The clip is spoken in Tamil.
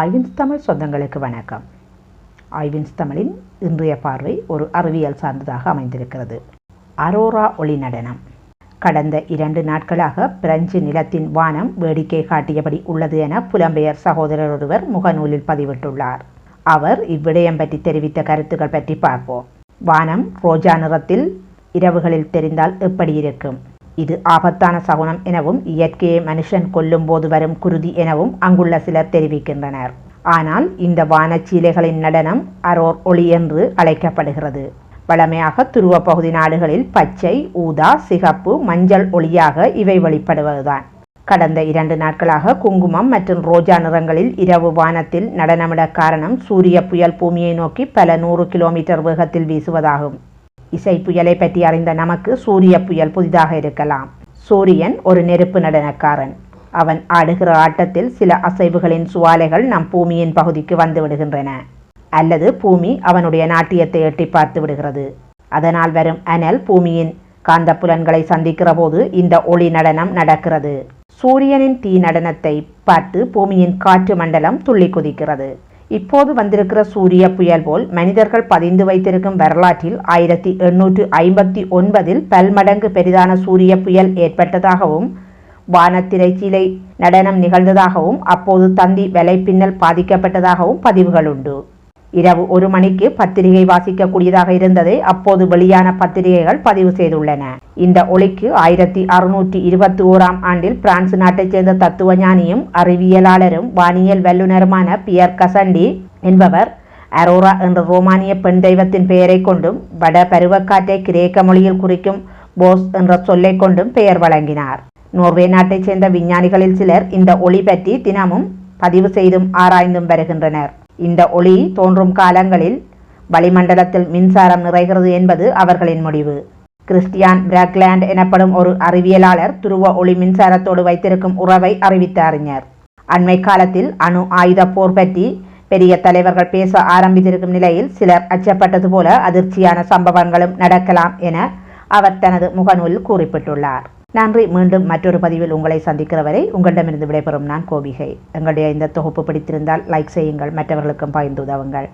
ஆய்வின் தமிழ் சொந்தங்களுக்கு வணக்கம். ஆய்வின் தமிழின் இன்றைய பார்வை ஒரு அறிவியல் சார்ந்ததாக அமைந்திருக்கிறது. அரோரா ஒளி நடனம். கடந்த இரண்டு நாட்களாக பிரெஞ்சு நிலத்தின் வானம் வேடிக்கை காட்டியபடி உள்ளது என புலம்பெயர் சகோதரர் ஒருவர் முகநூலில் பதிவிட்டுள்ளார். அவர் இவ்விடயம் பற்றி தெரிவித்த கருத்துக்கள் பற்றி பார்ப்போம். வானம் ரோஜா நிறத்தில் இரவுகளில் தெரிந்தால் எப்படி இருக்கும்? இது ஆபத்தான சகுனம் எனவும் இயற்கையை மனுஷன் கொல்லும் போது வரும் குருதி எனவும் அங்குள்ள சிலர் தெரிவிக்கின்றனர். ஆனால் இந்த வானச்சீலைகளின் நடனம் அரோர் ஒளி என்று அழைக்கப்படுகிறது. வழமையாக துருவ பகுதி நாடுகளில் பச்சை ஊதா சிகப்பு மஞ்சள் ஒளியாக இவை வெளிப்படுவதுதான். கடந்த இரண்டு நாட்களாக குங்குமம் மற்றும் ரோஜா நிறங்களில் இரவு வானத்தில் நடனமிட காரணம் சூரிய புயல் பூமியை நோக்கி பல நூறு கிலோமீட்டர் வேகத்தில் வீசுவதாகும். இசை புயலை பற்றி அறிந்த நமக்கு சூரிய புயல் புதிதாக இருக்கலாம். சூரியன் ஒரு நெருப்பு நடனக்காரன். அவன் ஆடுகிற ஆட்டத்தில் சில அசைவுகளின் சுவாலைகள் நம் பூமியின் பகுதிக்கு வந்து விடுகின்றன. அல்லது பூமி அவனுடைய நாட்டியத்தை எட்டி பார்த்து விடுகிறது. அதனால் வரும் அனல் பூமியின் காந்தப்புலன்களை சந்திக்கிற போது இந்த ஒளி நடனம் நடக்கிறது. சூரியனின் தீ நடனத்தை பார்த்து பூமியின் காற்று மண்டலம் துள்ளி குதிக்கிறது. இப்போது வந்திருக்கிற சூரிய புயல் போல் மனிதர்கள் பதிந்து வைத்திருக்கும் வரலாற்றில் ஆயிரத்தி எண்ணூற்று ஐம்பத்தி ஒன்பதில் பல்மடங்கு பெரிதான சூரிய புயல் ஏற்பட்டதாகவும் வானத்திரைச்சீலை நடனம் நிகழ்ந்ததாகவும் அப்போது தந்தி வலைப்பின்னல் பாதிக்கப்பட்டதாகவும் பதிவுகள் உண்டு. இரவு ஒரு மணிக்கு பத்திரிகை வாசிக்கக்கூடியதாக இருந்ததை அப்போது வெளியான பத்திரிகைகள் பதிவு செய்துள்ளன. இந்த ஒளிக்கு ஆயிரத்தி அறுநூற்றி இருபத்தி ஓராம் ஆண்டில் பிரான்ஸ் நாட்டைச் சேர்ந்த தத்துவஞானியும் அறிவியலாளரும் வானியல் வல்லுநருமான பியர் கசண்டி என்பவர் அரோரா என்ற ரோமானிய பெண் தெய்வத்தின் பெயரை கொண்டும் வட பருவக்காற்றை கிரேக்க மொழியில் குறிக்கும் போஸ் என்ற சொல்லை கொண்டும் பெயர் வழங்கினார். நோர்வே நாட்டைச் சேர்ந்த விஞ்ஞானிகளில் சிலர் இந்த ஒளி பற்றி தினமும் பதிவு செய்தும் ஆராய்ந்தும் வருகின்றனர். இந்த ஒளி தோன்றும் காலங்களில் வளிமண்டலத்தில் மின்சாரம் நிறைகிறது என்பது அவர்களின் முடிவு. கிறிஸ்டியான் பிராக்லாண்ட் எனப்படும் ஒரு அறிவியலாளர் துருவ ஒளி மின்சாரத்தோடு வைத்திருக்கும் உறவை அறிவித்த அறிஞர். அண்மை காலத்தில் அணு ஆயுத போர் பற்றி பெரிய தலைவர்கள் பேச ஆரம்பித்திருக்கும் நிலையில் சிலர் அச்சப்பட்டது போல அதிர்ச்சியான சம்பவங்களும் நடக்கலாம் என அவர் தனது முகநூலில் குறிப்பிட்டுள்ளார். நன்றி. மீண்டும் மற்றொரு பதிவில் உங்களை சந்திக்கிற வரை உங்களிடமிருந்து விடைபெறும் நான் கோபிகை. எங்களுடைய இந்த தொகுப்பு பிடித்திருந்தால் லைக் செய்யுங்கள். மற்றவர்களுக்கும் பகிர்ந்து உதவுங்கள்